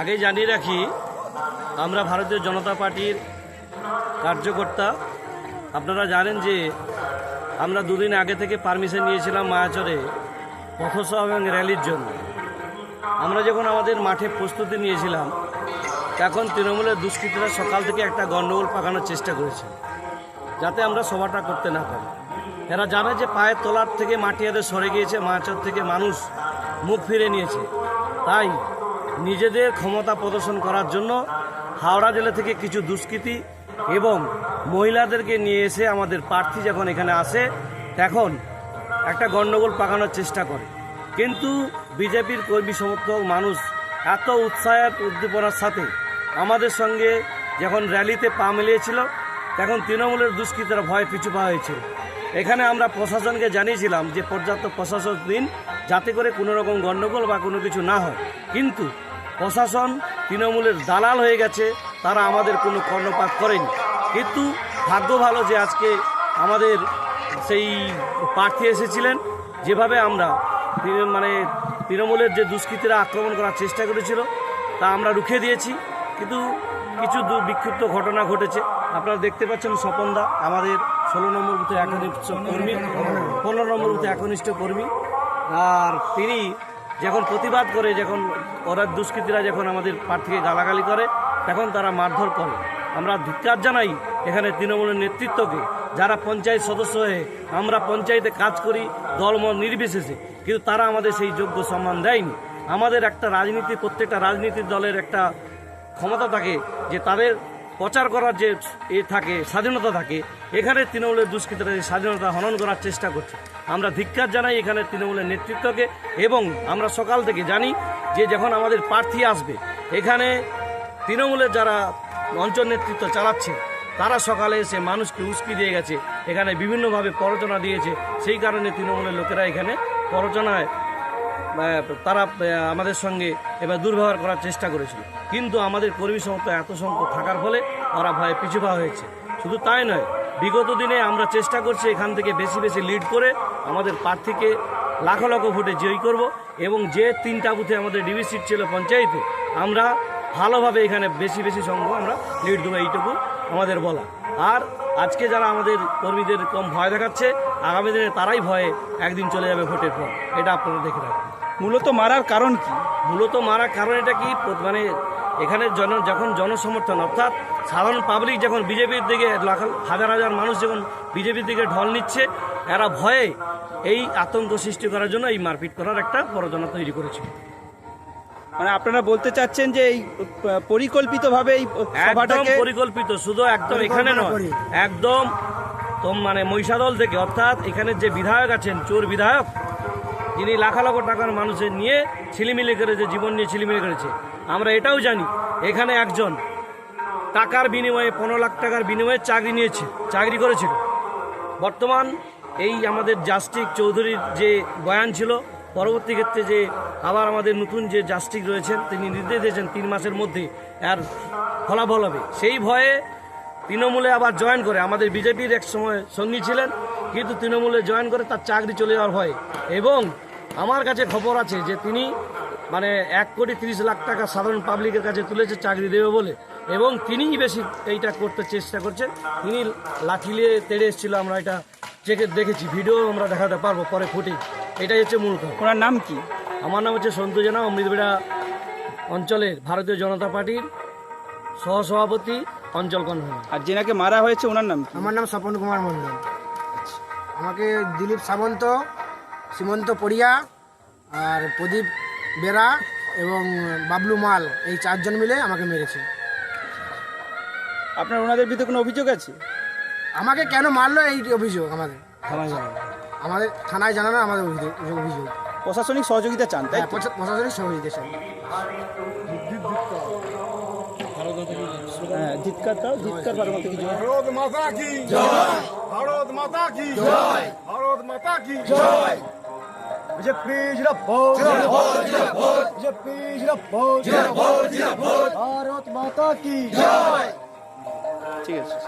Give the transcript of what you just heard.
আগে জানিয়ে রাখি, আমরা ভারতীয় জনতা পার্টির কার্যকর্তা। আপনারা জানেন যে আমরা দুদিন আগে থেকে পারমিশন নিয়েছিলাম মায়াচরে পথসভা এবং র্যালির জন্য। আমরা যখন আমাদের মাঠে প্রস্তুতি নিয়েছিলাম, তখন তৃণমূলের দুষ্কৃতীরা সকাল থেকে একটা গণ্ডগোল পাকানোর চেষ্টা করেছে, যাতে আমরা সভাটা করতে না পারি। এরা জানে যে পায়ের তলার থেকে মাটি এদের সরে গিয়েছে মায়াচর থেকে মানুষ মুখ ফিরে নিয়েছে। তাই নিজেদের ক্ষমতা প্রদর্শন করার জন্য হাওড়া জেলা থেকে কিছু দুষ্কৃতী এবং মহিলাদেরকে নিয়ে এসে আমাদের প্রার্থী যখন এখানে আসে, তখন একটা গণ্ডগোল পাকানোর চেষ্টা করে। কিন্তু বিজেপির কর্মী সমর্থক মানুষ এত উৎসাহের উদ্দীপনার সাথে আমাদের সঙ্গে যখন র্যালিতে পা মিলিয়েছিল, তখন তৃণমূলের দুষ্কৃতীরা ভয় পিছু পা হয়েছিল। এখানে আমরা প্রশাসনকে জানিয়েছিলাম যে পর্যাপ্ত প্রশাসন দিন যাতে করে কোনো রকম গণ্ডগোল বা কোনো কিছু না হয়। কিন্তু প্রশাসন তৃণমূলের দালাল হয়ে গেছে, তারা আমাদের কোনো কর্ণপাত করেনি। কিন্তু ভাগ্য ভালো যে আজকে আমাদের সেই প্রার্থী এসেছিলেন। যেভাবে আমরা মানে তৃণমূলের যে দুষ্কৃতীরা আক্রমণ করার চেষ্টা করেছিল, তা আমরা রুখে দিয়েছি। কিন্তু কিছু দু- বিক্ষিপ্ত ঘটনা ঘটেছে। আপনারা দেখতে পাচ্ছেন স্বপনদা আমাদের ষোলো নম্বর বুথে একনিষ্ঠ কর্মী, পনেরো নম্বর বুথে একনিষ্ঠ কর্মী। আর তিনি যখন প্রতিবাদ করে, যখন ওরা দুষ্কৃতীরা যখন আমাদের প্রার্থীকে গালাগালি করে তখন তারা মারধর করে। আমরা ধিক্কার জানাই এখানে তৃণমূলের নেতৃত্বকে, যারা পঞ্চায়েত সদস্য হয়ে আমরা পঞ্চায়েতে কাজ করি, দলমত নির্বিশেষে। কিন্তু তারা আমাদের সেই যোগ্য সম্মান দেয়নি। আমাদের একটা রাজনীতি, প্রত্যেকটা রাজনীতির দলের একটা ক্ষমতা থাকে যে তাদের প্রচার করার যে এ থাকে, স্বাধীনতা থাকে, এখানে তৃণমূলের দুষ্কৃতীরা স্বাধীনতা হনন করার চেষ্টা করছে। আমরা ধিক্কার জানাই এখানে তৃণমূলের নেতৃত্বকে এবং আমরা সকাল থেকে জানি যে যখন আমাদের প্রার্থী আসবে, এখানে তৃণমূলের যারা অঞ্চল নেতৃত্ব চালাচ্ছে, তারা সকালে এসে মানুষকে উস্কি দিয়ে গেছে। এখানে বিভিন্নভাবে প্ররোচনা দিয়েছে। সেই কারণে তৃণমূলের লোকেরা এখানে প্ররোচনায় তারা আমাদের সঙ্গে এবার দুর্ব্যবহার করার চেষ্টা করেছিল। কিন্তু আমাদের কর্মী সমর্থ এত সংখ্যক থাকার ফলে ওরা ভয়ে পিছু পা হয়েছে। শুধু তাই নয়, বিগত দিনে আমরা চেষ্টা করছি এখান থেকে বেশি বেশি লিড করে আমাদের প্রার্থীকে লাখো লাখো ভোটে জয়ী করব এবং যে তিনটা বুথে আমাদের ডিবি সিট ছিল পঞ্চায়েতে, আমরা ভালোভাবে এখানে বেশি বেশি সংখ্যক আমরা লিড দেবো এইটুকু আমাদের বলা। আর আজকে যারা আমাদের কর্মীদের কম ভয় দেখাচ্ছে আগামী দিনে তারাই ভয়ে একদিন চলে যাবে ভোটের পর। এটা আপনারা দেখে রাখবেন মূলত মারার কারণ কি? মূলত মারার কারণ এটা কি? মানে এখানে জন যখন জনসমর্থন অর্থাৎ সাধারণ পাবলিক যখন বিজেপির দিকে লাখ হাজার হাজার মানুষ যখন বিজেপির দিকে ঢল নিচ্ছে এরা ভয়ে এই আতঙ্ক সৃষ্টি করার জন্য এই মারপিট করার একটা প্ররোচনা তৈরি করেছে। মানে আপনারা বলতে চাচ্ছেন যে এই পরিকল্পিত ভাবে এই একদম সভাটাকে পরিকল্পিত শুধু একদম এখানে নয়। একদম তো মানে মহিষাদল থেকে অর্থাৎ এখানে যে বিধায়ক আছেন চোর বিধায়ক যিনি লাখা লাখ টাকার মানুষের নিয়ে ছিলিমিলি করেছে জীবন নিয়ে ছিলিমিলি করেছে। আমরা এটাও জানি এখানে একজন টাকার বিনিময়ে পনেরো লাখ টাকার বিনিময়ে চাকরি নিয়েছে চাকরি করেছিল। বর্তমান এই আমাদের জাস্টিক চৌধুরীর যে বয়ান ছিল পরবর্তী ক্ষেত্রে যে আবার আমাদের নতুন যে জাস্টিক রয়েছেন, তিনি নির্দেশ দিয়েছেন তিন মাসের মধ্যে এর ফলাফল হবে। সেই ভয়ে তৃণমূলে আবার জয়েন করে, আমাদের বিজেপির এক সময় সঙ্গী ছিলেন, কিন্তু তৃণমূলে জয়েন করে তার চাকরি চলে যাওয়ার ভয়ে। এবং আমার কাছে খবর আছে যে তিনি মানে এক কোটি তিরিশ লাখ টাকা সাধারণ পাবলিকের কাছে তুলেছে চাকরি দেবে বলে। এবং তিনিই বেশি এইটা করতে চেষ্টা করছেন। তিনি লাঠি নিয়ে তেড়ে এসেছিল, আমরা এটা চেকে দেখেছি। ভিডিও আমরা দেখাতে পারব পরে ফুটে এটাই হচ্ছে মূল কথা ওনার নাম কি? আমার নাম হচ্ছে সন্তু জানা অমৃতবেড়া অঞ্চলের ভারতীয় জনতা পার্টির সহসভাপতি অঞ্চল কনভেনর। আর যেনাকে মারা হয়েছে ওনার নাম আমার নাম স্বপন কুমার মন্ডল আমাকে দিলীপ সামন্ত সীমন্ত পড়িয়া আর প্রদীপ বেরা এবং বাবলু মাল এই চারজন মিলে আমাকে মেরেছে। আপনার ওনাদের বিরুদ্ধে কোনো অভিযোগ আছে? আমাকে কেন মারলো এই অভিযোগ আমাদের? আমাদের থানায় জানানো আমাদের অভিযোগ অভিযোগ। প্রশাসনিক সহযোগিতা চান তাই হ্যাঁ, প্রশা- প্রশাসনিক সহযোগিতা চাই। হ্যাঁ দাও কিছু। ভারত মাতা কি জয়? ভারত মাতা কি জয়? ভারত মাতা কি জয়? জিরাপদ জিরাপদ জিরাপদ ভারত মাতা কি জয়? ঠিক আছে।